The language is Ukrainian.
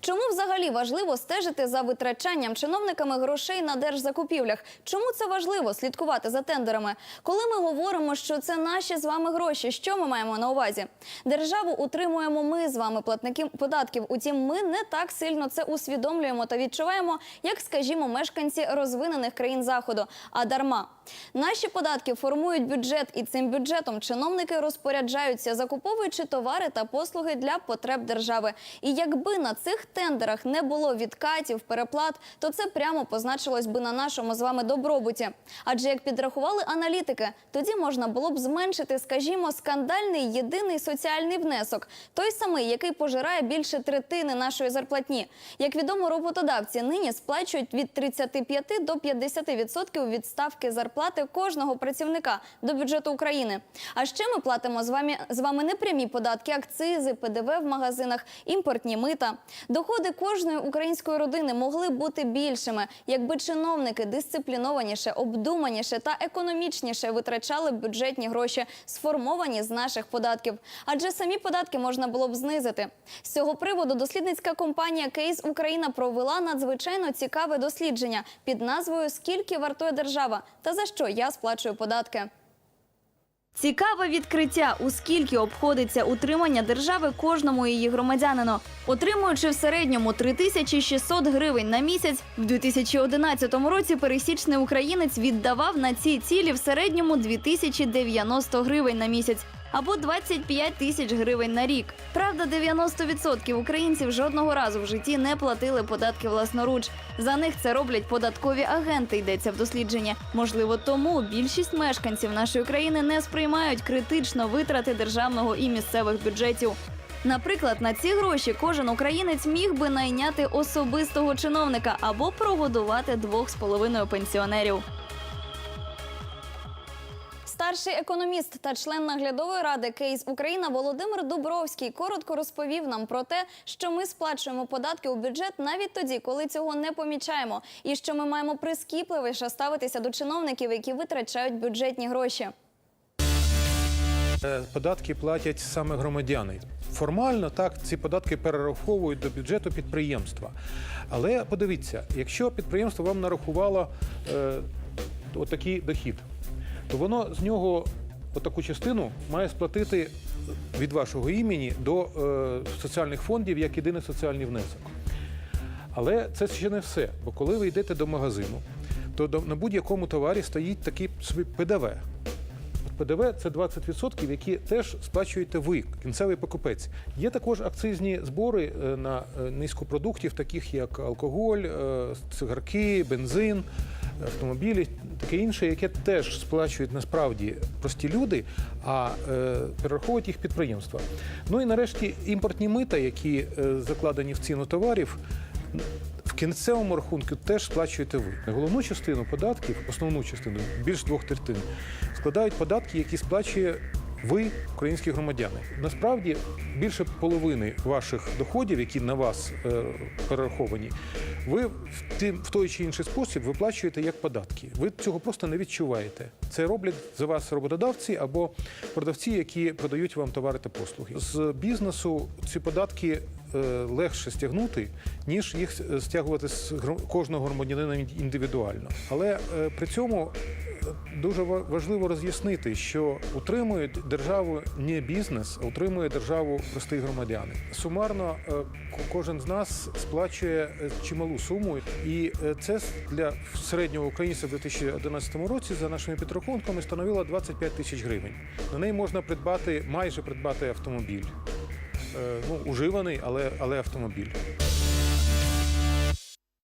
Чому взагалі важливо стежити за витрачанням чиновниками грошей на держзакупівлях? Чому це важливо слідкувати за тендерами? Коли ми говоримо, що це наші з вами гроші, що ми маємо на увазі? Державу утримуємо ми з вами, платники податків. Утім, ми не так сильно це усвідомлюємо та відчуваємо, як, скажімо, мешканці розвинених країн заходу. А дарма наші податки формують бюджет, і цим бюджетом чиновники розпоряджаються, закуповуючи товари та послуги для потреб держави. І якби на цих тендерах не було відкатів, переплат, то це прямо позначилось би на нашому з вами добробуті. Адже як підрахували аналітики, тоді можна було б зменшити, скажімо, скандальний єдиний соціальний внесок, той самий, який пожирає більше третини нашої зарплатні. Як відомо, роботодавці нині сплачують від 35 до 50% від ставки зарплати кожного працівника до бюджету України. А ще ми платимо з вами з вами непрямі податки, акцизи, ПДВ в магазинах, імпортні мита. Доходи кожної української родини могли б бути більшими, якби чиновники дисциплінованіше, обдуманіше та економічніше витрачали бюджетні гроші, сформовані з наших податків. Адже самі податки можна було б знизити. З цього приводу дослідницька компанія Кейс Україна провела надзвичайно цікаве дослідження під назвою Скільки вартує держава та за що я сплачую податки. Цікаве відкриття, у скільки обходиться утримання держави кожному її громадянину. Отримуючи в середньому 3600 гривень на місяць, в 2011 році пересічний українець віддавав на ці цілі в середньому 2090 гривень на місяць. Або 25 тисяч гривень на рік. Правда, 90% українців жодного разу в житті не платили податки власноруч. За них це роблять податкові агенти. Йдеться в дослідженні. Можливо, тому більшість мешканців нашої країни не сприймають критично витрати державного і місцевих бюджетів. Наприклад, на ці гроші кожен українець міг би найняти особистого чиновника або прогодувати двох з половиною пенсіонерів. Старший економіст та член наглядової ради Кейс Україна Володимир Дубровський коротко розповів нам про те, що ми сплачуємо податки у бюджет навіть тоді, коли цього не помічаємо, і що ми маємо прискіпливіше ставитися до чиновників, які витрачають бюджетні гроші. Е, Податки платять саме громадяни. Формально так ці податки перераховують до бюджету підприємства. Але подивіться, якщо підприємство вам нарахувало е, отакий дохід, то воно з нього отаку частину має сплатити від вашого імені до е, соціальних фондів як єдиний соціальний внесок. Але це ще не все. Бо коли ви йдете до магазину, то на будь-якому товарі стоїть такий собі ПДВ. ПДВ це 20%, які теж сплачуєте ви, кінцевий покупець. Є також акцизні збори е, на е, низку продуктів, таких як алкоголь, е, цигарки, бензин, автомобілі, таке інше, яке теж сплачують насправді прості люди, а е, перераховують їх підприємства. Ну і нарешті імпортні мита, які е, закладені в ціну товарів. В кінцевому рахунку теж сплачуєте ви. Головну частину податків, основну частину, більш двох третин, складають податки, які сплачує ви, українські громадяни. Насправді більше половини ваших доходів, які на вас е, перераховані, ви в, тим, в той чи інший спосіб виплачуєте як податки. Ви цього просто не відчуваєте. Це роблять за вас роботодавці або продавці, які продають вам товари та послуги. З бізнесу ці податки е, легше стягнути, ніж їх стягувати з кожного громадянина індивідуально. Але е, при цьому дуже ва- важливо роз'яснити, що утримують державу не бізнес, а утримує державу прості громадяни. Сумарно е, кожен з нас сплачує е, чималу суму, і е, це для середнього українця в 2011 році за нашими підрахунками становило 25 тисяч гривень. На неї можна придбати майже придбати автомобіль. Ну, уживаний, але, але автомобіль.